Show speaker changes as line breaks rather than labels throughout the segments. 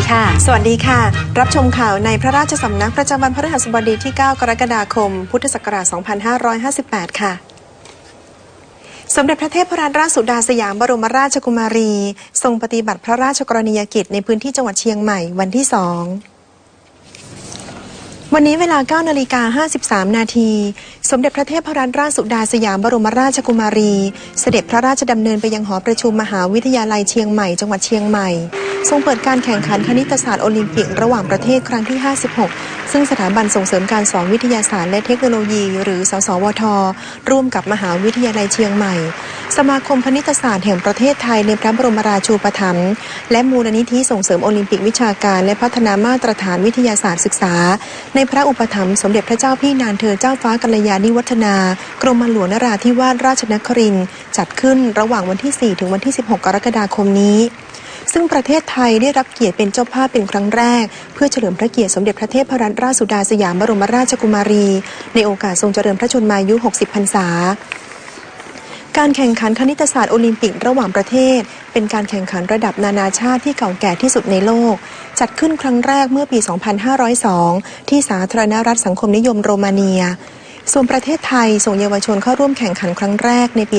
วัสดีค่ะ
สวัสดีค่ะ รับชมข่าวในพระราชสำนักประจำวันพฤหัสบดีที่ 9 กรกฎาคม พุทธศักราช 2558 ค่ะสมเด็จพระเทพรัตนราชสุดาสยามบรมราชกุมารี ทรงปฏิบัติพระราชกรณียกิจในพื้นที่จังหวัดเชียงใหม่วันที่สอง วันนี้เวลา 9 นาฬิกา 53 นาที สมเด็จพระเทพรัตนราชสุดาสยามบรมราชกุมารี เสด็จพระราชดำเนินไปยังหอประชุมมหาวิทยาลัยเชียงใหม่ จังหวัดเชียงใหม่ ทรงเปิดการแข่งขันคณิตศาสตร์โอลิมปิกระหว่างประเทศครั้งที่ 56 ซึ่งสถาบันส่งเสริมการสอนวิทยาศาสตร์และเทคโนโลยี หรือสสวท ร่วมกับมหาวิทยาลัยเชียงใหม่ สมาคมคณิตศาสตร์แห่งประเทศไทยในพระบรมราชูปถัมภ์ และมูลนิธิส่งเสริมโอลิมปิกวิชาการ และพัฒนามาตรฐานวิทยาศาสตร์ศึกษาในในพระอุปถัมภ์สมเด็จพระเจ้าพี่นานเธอเจ้าฟ้ากัลยาณิวัฒนากรมหลวงนราธิวาสราชนครินจัดขึ้นระหว่างวันที่ 4 ถึงวันที่ 16 กรกฎาคมนี้ ซึ่งประเทศไทยได้รับเกียรติเป็นเจ้าภาพเป็นครั้งแรก เพื่อเฉลิมพระเกียรติสมเด็จพระเทพรัตนราชสุดาสยามบรมราชกุมารี ในโอกาสทรงเจริญพระชนมายุ 60 พรรษาการแข่งขันคณิตศาสตร์โอลิมปิกระหว่างประเทศ เป็นการแข่งขันระดับนานาชาติที่เก่าแก่ที่สุดในโลก จัดขึ้นครั้งแรกเมื่อปี 2502 ที่สาธารณรัฐสังคมนิยมโรมาเนีย ส่วนประเทศไทยส่งเยาวชนเข้าร่วมแข่งขันครั้งแรกในปี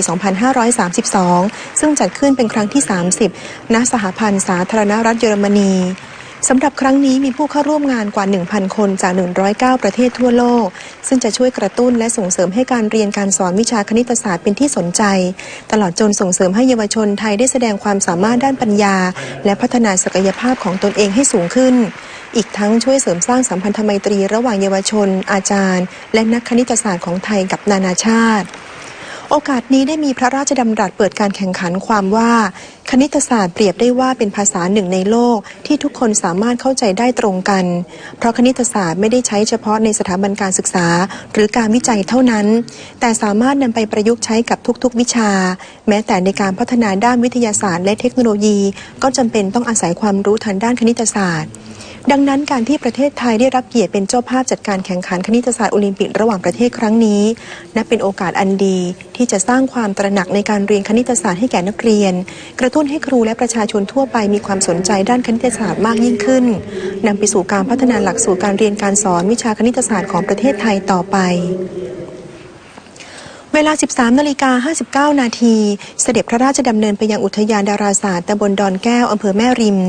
2532 ซึ่งจัดขึ้นเป็นครั้งที่ 30 ณ สหพันธ์สาธารณรัฐเยอรมนี สำหรับครั้งนี้มีผู้เข้าร่วมงานกว่า 1,000 คนจาก 109 ประเทศทั่วโลก ซึ่งจะช่วยกระตุ้นและส่งเสริมให้การเรียนการสอนวิชาคณิตศาสตร์เป็นที่สนใจ ตลอดจนส่งเสริมให้เยาวชนไทยได้แสดงความสามารถด้านปัญญา และพัฒนาศักยภาพของตนเองให้สูงขึ้น อีกทั้งช่วยเสริมสร้างสัมพันธไมตรีระหว่างเยาวชน อาจารย์ และนักคณิตศาสตร์ของไทยกับนานาชาติ โอกาสนี้ได้มีพระราชดำรัสเปิดการแข่งขันความว่า คณิตศาสตร์เปรียบได้ว่าเป็นภาษาหนึ่งในโลกที่ทุกคนสามารถเข้าใจได้ตรงกัน เพราะคณิตศาสตร์ไม่ได้ใช้เฉพาะในสถาบันการศึกษา หรือการวิจัยเท่านั้น แต่สามารถนำไปประยุกต์ใช้กับทุกๆ วิชา แม้แต่ในการพัฒนาด้านวิทยาศาสตร์และเทคโนโลยี ก็จำเป็นต้องอาศัยความรู้ทางด้านคณิตศาสตร์ ดังนั้นการที่ประเทศไทยได้รับเกียรติเป็นเจ้าภาพจัดการแข่งขันคณิตศาสตร์โอลิมปิกระหว่างประเทศครั้งนี้ นับเป็นโอกาสอันดีที่จะสร้างความตระหนักในการเรียนคณิตศาสตร์ให้แก่นักเรียน กระตุ้นให้ครูและประชาชนทั่วไปมีความสนใจด้านคณิตศาสตร์มากยิ่งขึ้นนำไปสู่การพัฒนาหลักสูตรการเรียนการสอนวิชาคณิตศาสตร์ของประเทศไทยต่อไป เวลา 13 นาฬิกา 59 นาที เสด็จพระราชดำเนินไปยังอุทยานดาราศาสตร์ตำบลดอนแก้ว อำเภอแม่ริม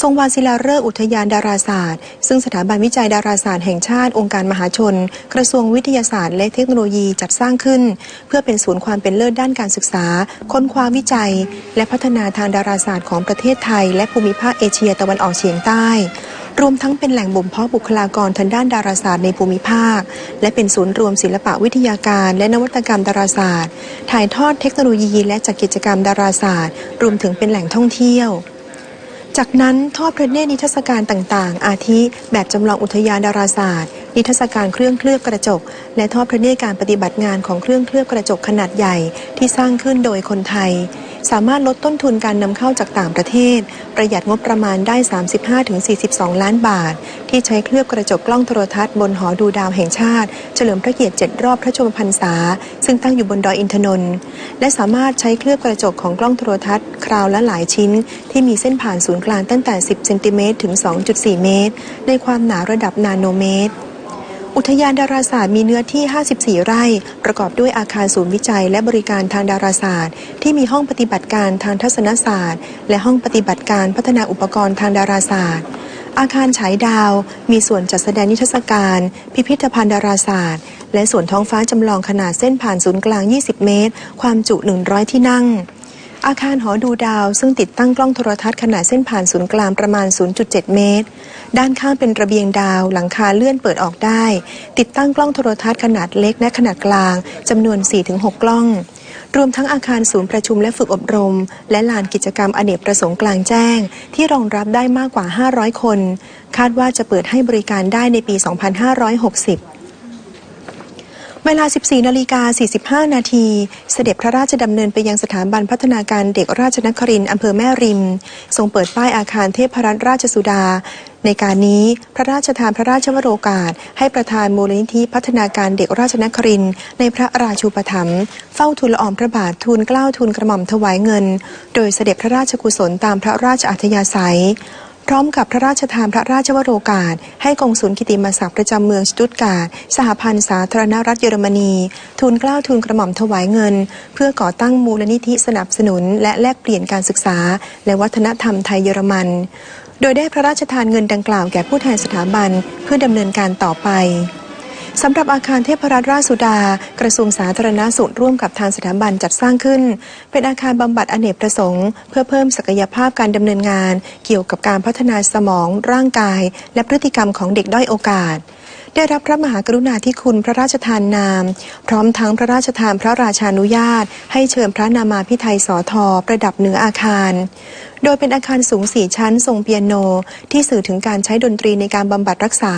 ทรงวางศิลาฤกษ์อุทยานดาราศาสตร์ ซึ่งสถาบันวิจัยดาราศาสตร์แห่งชาติ องค์การมหาชน กระทรวงวิทยาศาสตร์ และเทคโนโลยีจัดสร้างขึ้น เพื่อเป็นศูนย์ความเป็นเลิศด้านการศึกษา ค้นคว้าวิจัย และพัฒนาทางดาราศาสตร์ของประเทศไทย และภูมิภาคเอเชียตะวันออกเฉียงใต้ รวมทั้งเป็นแหล่งบ่มเพาะบุคลากรทางด้านดาราศาสตร์ในภูมิภาค และเป็นศูนย์รวมศิลปะวิทยาการ และนวัตกรรมดาราศาสตร์ ถ่ายทอดเทคโนโลยีและจัดกิจกรรมดาราศาสตร์ รวมถึงเป็นแหล่งท่องเที่ยวจากนั้นทอดพระเนตรนิทรรศการต่างๆ อาทิแบบจำลองอุทยานดาราศาสตร์ นิทรรศการเครื่องเคลือบกระจก และทอดพระเนตรการปฏิบัติงานของเครื่องเคลือบกระจกขนาดใหญ่ที่สร้างขึ้นโดยคนไทย สามารถลดต้นทุนการนำเข้าจากต่างประเทศ ประหยัดงบประมาณได้ 35-42 ล้านบาท ที่ใช้เคลือบกระจกกล้องโทรทัศน์บนหอดูดาวแห่งชาติ เฉลิมพระเกียรติ 7 รอบพระชมพรรษา ซึ่งตั้งอยู่บนดอยอินทนนท์และสามารถใช้เคลือบกระจกของกล้องโทรทัศน์ คราวละหลายชิ้น ที่มีเส้นผ่านศูนย์กลางตั้งแต่ 10 เซนติเมตรถึง 2.4 เมตร ในความหนาระดับนาโนเมตร อุทยานดาราศาสตร์มีเนื้อที่ 54 ไร่ ประกอบด้วยอาคารศูนย์วิจัย และบริการทางดาราศาสตร์ ที่มีห้องปฏิบัติการทางทัศนศาสตร์ และห้องปฏิบัติการพัฒนาอุปกรณ์ทางดาราศาสตร์ อาคารฉายดาว มีส่วนจัดแสดงนิทรรศการ พิพิธภัณฑ์ดาราศาสตร์ และส่วนท้องฟ้าจำลองขนาดเส้นผ่านศูนย์กลาง 20 เมตร ความจุ 100 ที่นั่ง อาคารหอดูดาว ซึ่งติดตั้งกล้องโทรทัศน์ขนาดเส้นผ่านศูนย์กลางประมาณ 0.7 เมตร ด้านข้างเป็นระเบียงดาว หลังคาเลื่อนเปิดออกได้ ติดตั้งกล้องโทรทัศน์ขนาดเล็กและขนาดกลางจำนวน 4-6 กล้อง รวมทั้งอาคารศูนย์ประชุมและฝึกอบรม และลานกิจกรรมอเนกประสงค์กลางแจ้ง ที่รองรับได้มากกว่า 500 คน คาดว่าจะเปิดให้บริการได้ในปี 2560 เวลา 14 นาฬิกา 45 นาที เสด็จพระราชดำเนินไปยังสถาบันพัฒนาการเด็กราชนครินทร์อำเภอแม่ริม ทรงเปิดป้ายอาคารเทพรัตนราชสุดา ในการนี้พระราชทานพระราชวโรกาส ให้ประธานมูลนิธิพัฒนาการเด็กราชนครินทร์ในพระราชูปถัมภ์เฝ้าทูลละอองพระบาททูลเกล้าทูลกระหม่อมถวายเงิน โดยเสด็จพระราชกุศลตามพระราชอัธยาศัย พร้อมกับพระราชทานพระราชวโรกาส ให้กองศูนย์กิติมศักดิ์ประจำเมืองสตุตการ์ดสหพันธ์สาธารณรัฐเยอรมนี ทูลเกล้าทูลกระหม่อมถวายเงิน เพื่อก่อตั้งมูลนิธิสนับสนุน และแลกเปลี่ยนการศึกษา และวัฒนธรรมไทยเยอรมัน โดยได้พระราชทานเงินดังกล่าวแก่ผู้แทนสถาบันเพื่อดำเนินการต่อไป สำหรับอาคารเทพรัตนราชสุดา กระทรวงสาธารณสุขร่วมกับทางสถาบันจัดสร้างขึ้น เป็นอาคารบำบัดอเนกประสงค์ เพื่อเพิ่มศักยภาพการดำเนินงาน เกี่ยวกับการพัฒนาสมอง ร่างกาย และพฤติกรรมของเด็กด้อยโอกาส ได้รับพระมหากรุณาธิคุณพระราชทานนาม พร้อมทั้งพระราชทานพระราชานุญาต ให้เชิญพระนามาพิไทยสอทอประดับเหนืออาคาร โดยเป็นอาคารสูงสี่ชั้นทรงเปียโน ที่สื่อถึงการใช้ดนตรีในการบำบัดรักษา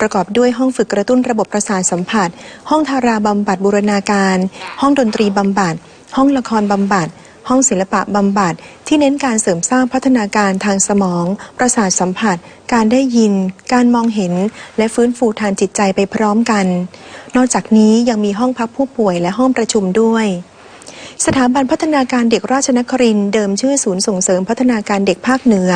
ประกอบด้วยห้องฝึกกระตุ้นระบบประสาทสัมผัส ห้องทาราบำบัดบูรณาการ ห้องดนตรีบำบัด ห้องละครบำบัด ห้องศิลปะบำบัดที่เน้นการเสริมสร้างพัฒนาการทางสมอง ประสาทสัมผัส การได้ยิน การมองเห็น และฟื้นฟูทางจิตใจไปพร้อมกัน นอกจากนี้ยังมีห้องพักผู้ป่วยและห้องประชุมด้วยสถาบันพัฒนาการเด็กราชนครินเดิมชื่อศูนย์ส่งเสริมพัฒนาการเด็กภาคเหนือ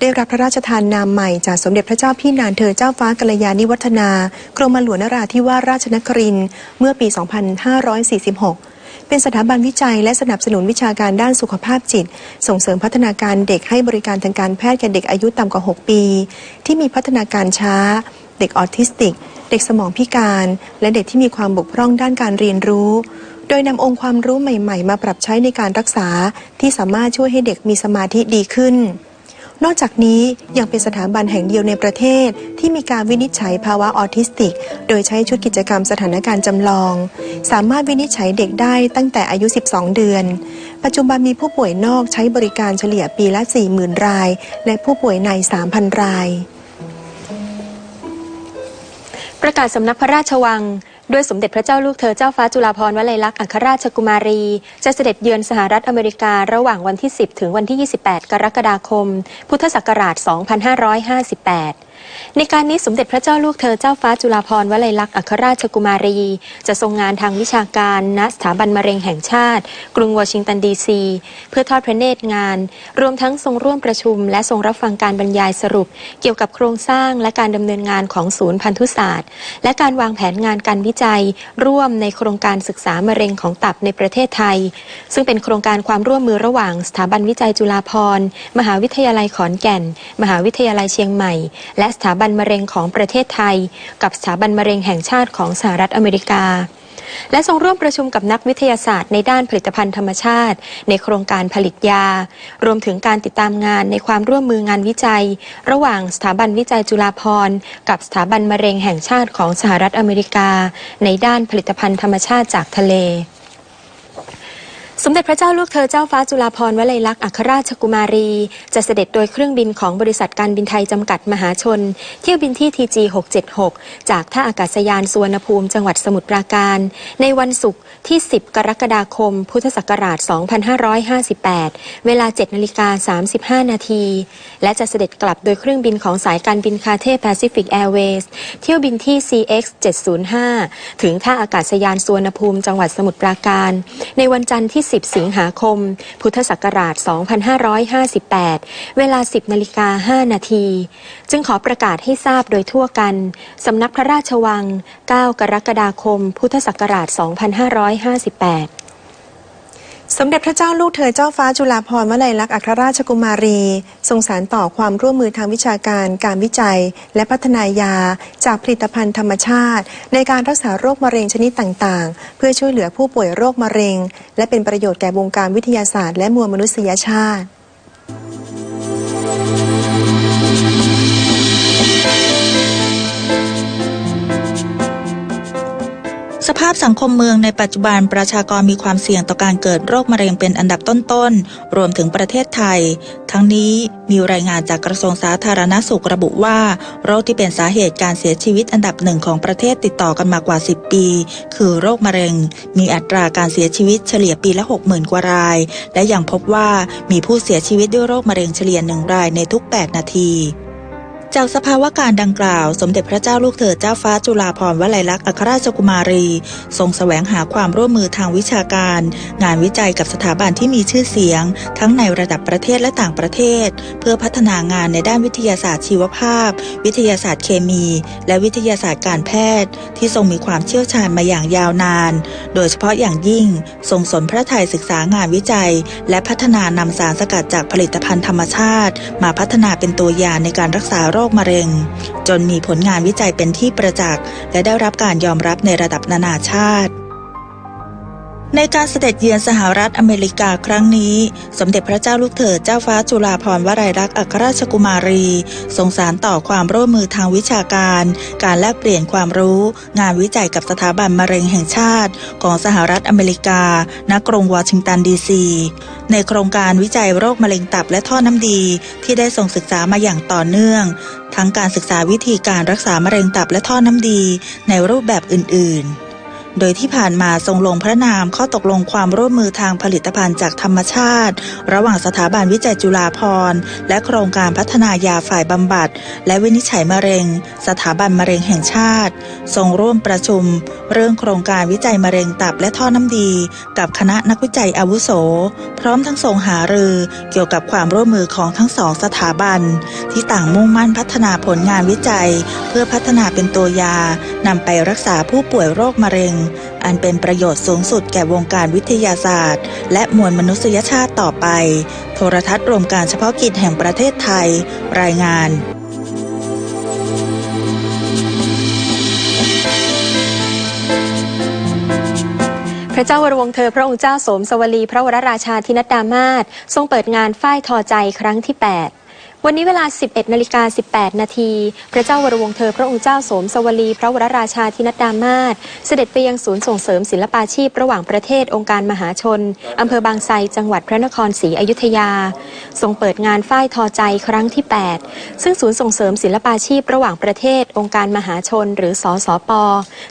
ได้รับพระราชทานนามใหม่จากสมเด็จพระเจ้าพี่นางเธอเจ้าฟ้ากัลยาณิวัฒนากรมหลวงนราธิวาสราชนครินเมื่อปี 2546 เป็นสถาบันวิจัย และสนับสนุนวิชาการด้านสุขภาพจิต ส่งเสริมพัฒนาการเด็กให้บริการทางการแพทย์แก่เด็กอายุต่ำกว่า 6 ปี ที่มีพัฒนาการช้า เด็กออทิสติก เด็กสมองพิการ และเด็กที่มีความบกพร่องด้านการเรียนรู้ โดยนำองค์ความรู้ใหม่ ๆ มาปรับใช้ในการรักษา ที่สามารถช่วยให้เด็กมีสมาธิดีขึ้น นอกจากนี้ยังเป็นสถาบันแห่งเดียวในประเทศ ที่มีการวินิจฉัยภาวะออทิสติก โดยใช้ชุดกิจกรรมสถานการณ์จำลอง สามารถวินิจฉัยเด็กได้ตั้งแต่อายุ 12 เดือน ปัจจุบันมีผู้ป่วยนอกใช้บริการเฉลี่ยปีละ 40,000 ราย และผู้ป่วยใน 3,000 ราย
ประกาศสำนักพระราชวัง ด้วยสมเด็จพระเจ้าลูกเธอเจ้าฟ้าจุฬาภรณ์วลัยลักษณ์อัครราชกุมารี จะเสด็จเยือนสหรัฐอเมริการะหว่างวันที่ 10 ถึงวันที่ 28 กรกฎาคม พุทธศักราช 2558 ในการนี้สมเด็จพระเจ้าลูกเธอเจ้าฟ้าจุฬาภรณ์วลัยลักษณ์อัครราชกุมารี จะทรงงานทางวิชาการณสถาบันมะเร็งแห่งชาติ กรุงวอชิงตันดีซี เพื่อทอดพระเนตรงาน รวมทั้งทรงร่วมประชุม และทรงรับฟังการบรรยายสรุป เกี่ยวกับโครงสร้างและการดำเนินงานของศูนย์พันธุศาสตร์ และการวางแผนงานการวิจัย ร่วมในโครงการศึกษามะเร็งของตับในประเทศไทย ซึ่งเป็นโครงการความร่วมมือระหว่างสถาบันวิจัยจุฬาภรณ์มหาวิทยาลัยขอนแก่น มหาวิทยาลัยเชียงใหม่ และสถาบันมะเร็งของประเทศไทย กับสถาบันมะเร็งแห่งชาติของสหรัฐอเมริกา และทรงร่วมประชุมกับนักวิทยาศาสตร์ในด้านผลิตภัณฑ์ธรรมชาติ ในโครงการผลิตยา รวมถึงการติดตามงานในความร่วมมืองานวิจัย ระหว่างสถาบันวิจัยจุฬาภรณ์กับสถาบันมะเร็งแห่งชาติของสหรัฐอเมริกา ในด้านผลิตภัณฑ์ธรรมชาติจากทะเล สมเด็จพระเจ้าลูกเธอเจ้าฟ้าจุฬาภรณ์วลัยลักษณ์อัครราชกุมารี จะเสด็จโดยเครื่องบินของบริษัทการบินไทยจำกัดมหาชน เที่ยวบินที่ TG 676 จากท่าอากาศยานสุวรรณภูมิจังหวัดสมุทรปราการ ในวันศุกร์ที่ 10 กรกฎาคม พุทธศักราช 2558 เวลา 7นาฬิกา35 นาที และจะเสด็จกลับโดยเครื่องบินของสายการบินคาเท่แปซิฟิกแอร์เวย์สเที่ยวบินที่ CX 705ถึงท่าอากาศยานสุวรรณภูมิจังหวัดสมุทรปราการ ในวันจันทร์ที่10 สิงหาคม พุทธศักราช 2558 เวลา 10นาฬิกา5นาที จึงขอประกาศให้ทราบโดยทั่วกัน สำนักพระราชวัง 9 กรกฎาคม พุทธศักราช 2558
สมเด็จพระเจ้าลูกเธอเจ้าฟ้าจุฬาภรณ์วลัยลักษณ์อัครราชกุมารี ทรงสารต่อความร่วมมือทางวิชาการ การวิจัย และพัฒนายา จากผลิตภัณฑ์ธรรมชาติ ในการรักษาโรคมะเร็งชนิดต่างๆ เพื่อช่วยเหลือผู้ป่วยโรคมะเร็ง และเป็นประโยชน์แก่วงการวิทยาศาสตร์และมวลมนุษยชาติ
ภาพสังคมเมืองในปัจจุบันประชากรมีความเสี่ยงต่อการเกิดโรคมะเร็งเป็นอันดับต้นๆ รวมถึงประเทศไทย ทั้งนี้มีรายงานจากกระทรวงสาธารณสุขระบุว่า โรคที่เป็นสาเหตุการเสียชีวิตอันดับหนึ่งของประเทศติดต่อกันมากว่า 10 ปี คือโรคมะเร็ง มีอัตราการเสียชีวิตเฉลี่ยปีละ 60,000 กว่าราย และยังพบว่ามีผู้เสียชีวิตด้วยโรคมะเร็งเฉลี่ยหนึ่งรายในทุก 8 นาที จากสภาวะการดังกล่าว สมเด็จพระเจ้าลูกเธอเจ้าฟ้าจุฬาภรณ์วลัยลักษณ์อัครราชกุมารี ทรงแสวงหาความร่วมมือทางวิชาการ งานวิจัยกับสถาบันที่มีชื่อเสียง ทั้งในระดับประเทศและต่างประเทศ เพื่อพัฒนางานในด้านวิทยาศาสตร์ชีวภาพ วิทยาศาสตร์เคมี และวิทยาศาสตร์การแพทย์ ที่ทรงมีความเชี่ยวชาญมาอย่างยาวนาน โดยเฉพาะอย่างยิ่ง ทรงสนพระทัยศึกษางานวิจัย และพัฒนานำสารสกัดจากผลิตภัณฑ์ธรรมชาติ มาพัฒนาเป็นตัวอย่างในการรักษาโรคมะเร็ง จนมีผลงานวิจัยเป็นที่ประจักษ์ และได้รับการยอมรับในระดับนานาชาติ ในการเสด็จเยือนสหรัฐอเมริกาครั้งนี้ สมเด็จพระเจ้าลูกเธอเจ้าฟ้าจุฬาภรณ์วลัยลักษณ์อัครราชกุมารีทรงสารต่อความร่วมมือทางวิชาการ การแลกเปลี่ยนความรู้ งานวิจัยกับสถาบันมะเร็งแห่งชาติ ของสหรัฐอเมริกา ณ กรุงวอชิงตันดีซีในโครงการวิจัยโรคมะเร็งตับและท่อน้ำดี ที่ได้ส่งศึกษามาอย่างต่อเนื่อง ทั้งการศึกษาวิธีการรักษามะเร็งตับและท่อน้ำดี ในรูปแบบอื่น ๆ โดยที่ผ่านมาทรงลงพระนามข้อตกลงความร่วมมือทางผลิตภัณฑ์จากธรรมชาติ ระหว่างสถาบันวิจัยจุฬาภรณ์และโครงการพัฒนายาฝ่ายบำบัด และวินิจฉัยมะเร็ง สถาบันมะเร็งแห่งชาติ ทรงร่วมประชุม เรื่องโครงการวิจัยมะเร็งตับและท่อน้ำดี กับคณะนักวิจัยอาวุโส พร้อมทั้งทรงหารือเกี่ยวกับความร่วมมือของทั้งสองสถาบัน ที่ต่างมุ่งมั่นพัฒนาผลงานวิจัย เพื่อพัฒนาเป็นตัวยานำไปรักษาผู้ป่วยโรคมะเร็งอันเป็นประโยชน์สูงสุดแก่วงการวิทยาศาสตร์ และมวลมนุษยชาติต่อไป โทรทัศน์รวมการเฉพาะกิจแห่งประเทศไทย รายงาน
พระเจ้าวรวงเธอพระองค์เจ้าสมสวลี พระวรราชาธินัดดามาศทรงเปิดงานฝ้ายทอใจครั้งที่ 8 วันนี้เวลา 11นาฬิกา18 นาที พระเจ้าวรวงเธอพระองค์เจ้าสมสวลี พระวรราชาธินัดดามาศเสด็จไปยังศูนย์ส่งเสริมศิลปาชีพ ระหว่างประเทศองค์การมหาชน อำเภอบางไทรจังหวัดพระนครศรีอยุธยา ทรงเปิดงานฝ้ายทอใจครั้งที่ 8 ซึ่งศูนย์ส่งเสริมศิลปาชีพ ระหว่างประเทศ องค์การมหาชน หรือสอสอป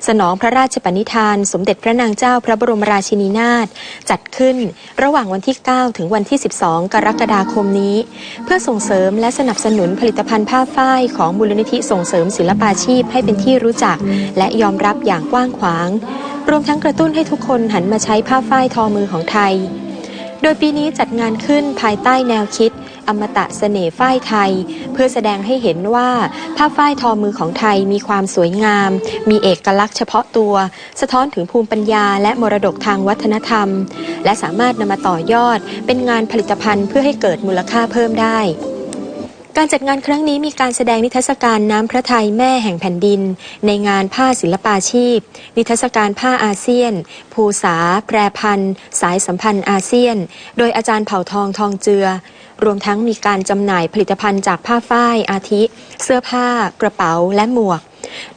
สนองพระราชปณิธาน สมเด็จพระนางเจ้าพระบรมราชินีนาถจัดขึ้น ระหว่างวันที่ 9 ถึงวันที่ 12 กรกฎาคมนี้ เพื่อส่งเสริมและสนับสนุนผลิตภัณฑ์ผ้าฝ้ายของมูลนิธิส่งเสริมศิลปาชีพให้เป็นที่รู้จัก และยอมรับอย่างกว้างขวาง รวมทั้งกระตุ้นให้ทุกคนหันมาใช้ผ้าฝ้ายทอมือของไทย โดยปีนี้จัดงานขึ้นภายใต้แนวคิด อมตะเสน่ห์ฝ้ายไทย เพื่อแสดงให้เห็นว่าผ้าฝ้ายทอมือของไทยมีความสวยงาม มีเอกลักษณ์เฉพาะตัว สะท้อนถึงภูมิปัญญาและมรดกทางวัฒนธรรม และสามารถนำมาต่อยอดเป็นงานผลิตภัณฑ์เพื่อให้เกิดมูลค่าเพิ่มได้ การจัดงานครั้งนี้มีการแสดงนิทรรศการน้ำพระทัยแม่แห่งแผ่นดิน ในงานผ้าศิลปาชีพ นิทรรศการผ้าอาเซียน ภูษา แปรพันธ์ สายสัมพันธ์อาเซียน โดยอาจารย์เผ่าทองทองเจือ รวมทั้งมีการจำหน่ายผลิตภัณฑ์จากผ้าฝ้ายอาทิ เสื้อผ้ากระเป๋าและหมวก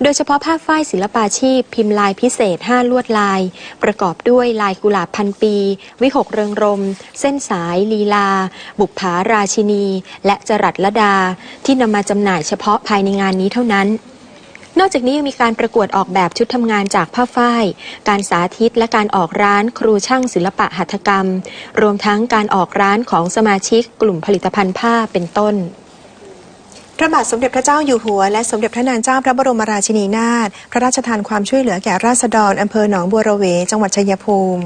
โดยเฉพาะผ้าฝ้ายศิลปาชีพ พิมพ์ลายพิเศษ 5 ลวดลาย ประกอบด้วยลายกุหลาบพันปี วิหกเริงรม เส้นสาย ลีลา บุปผาราชินี และจรัสละดา ที่นำมาจำหน่ายเฉพาะภายในงานนี้เท่านั้นนอกจากนี้ยังมีการประกวดออกแบบชุดทำงานจากผ้าฝ้าย การสาธิตและการออกร้านครูช่างศิลปะหัตถกรรม รวมทั้งการออกร้านของสมาชิกกลุ่มผลิตภัณฑ์ผ้าเป็นต้น
พระบาทสมเด็จพระเจ้าอยู่หัว และสมเด็จพระนางเจ้าพระบรมราชินีนาถพระราชทานความช่วยเหลือแก่ราษฎรอำเภอหนองบัวระเว จังหวัดชัยภูมิ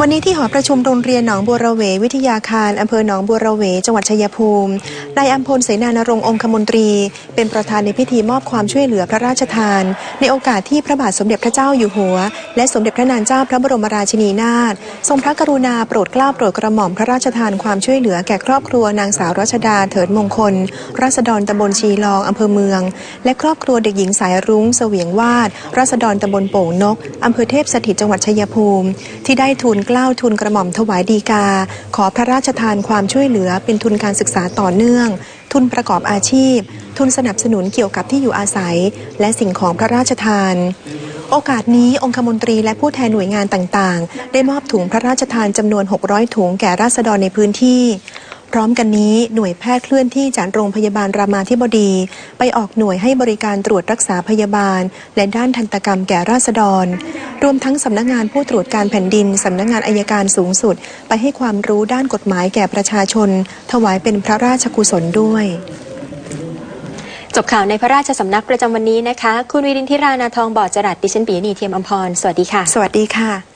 วันนี้ที่หอประชุมโรงเรียนหนองบัวระเว วิทยาคารอำเภอหนองบัวระเว จังหวัดชัยภูมินายอัมพลเสนานรงค์องคมนตรี เป็นประธานในพิธีมอบความช่วยเหลือพระราชทาน ในโอกาสที่พระบาทสมเด็จพระเจ้าอยู่หัว และสมเด็จพระนางเจ้าพระบรมราชินีนาถทรงพระกรุณาโปรดเกล้าโปรดกระหม่อมพระราชทานความช่วยเหลือแก่ครอบครัวนางสาวรัชดาเถิดมงคลราษฎรตำบลชีลองอำเภอเมือง และครอบครัวเด็กหญิงสายรุ้งเสวียงวาดราษฎรตำบลโป่งนกอำเภอเทพสถิตจังหวัดชัยภูมิ ที่ได้ทูลเกล้าทุนกระหม่อมถวายดีกา ขอพระราชทานความช่วยเหลือเป็นทุนการศึกษาต่อเนื่อง ทุนประกอบอาชีพ ทุนสนับสนุนเกี่ยวกับที่อยู่อาศัย และสิ่งของพระราชทาน โอกาสนี้องคมนตรีและผู้แทนหน่วยงานต่างๆ ได้มอบถุงพระราชทานจำนวน 600 ถุงแก่ราษฎรในพื้นที่ พร้อมกันนี้หน่วยแพทย์เคลื่อนที่จากโรงพยาบาลรามาธิบดี ไปออกหน่วยให้บริการตรวจรักษาพยาบาล และด้านทันตกรรมแก่ราษฎร รวมทั้งสำนักงานผู้ตรวจการแผ่นดินสำนักงานอายการสูงสุด ไปให้ความรู้ด้านกฎหมายแก่ประชาชน ถวายเป็นพระราชกุศลด้วย
จบข่าวในพระราชสำนักประจำวันนี้นะคะ คุณวิรินทิรานาทองบอดจรัสดิฉันปียนีเทียมอมพร สวัสดีค่ะ
สวัสดีค่ะ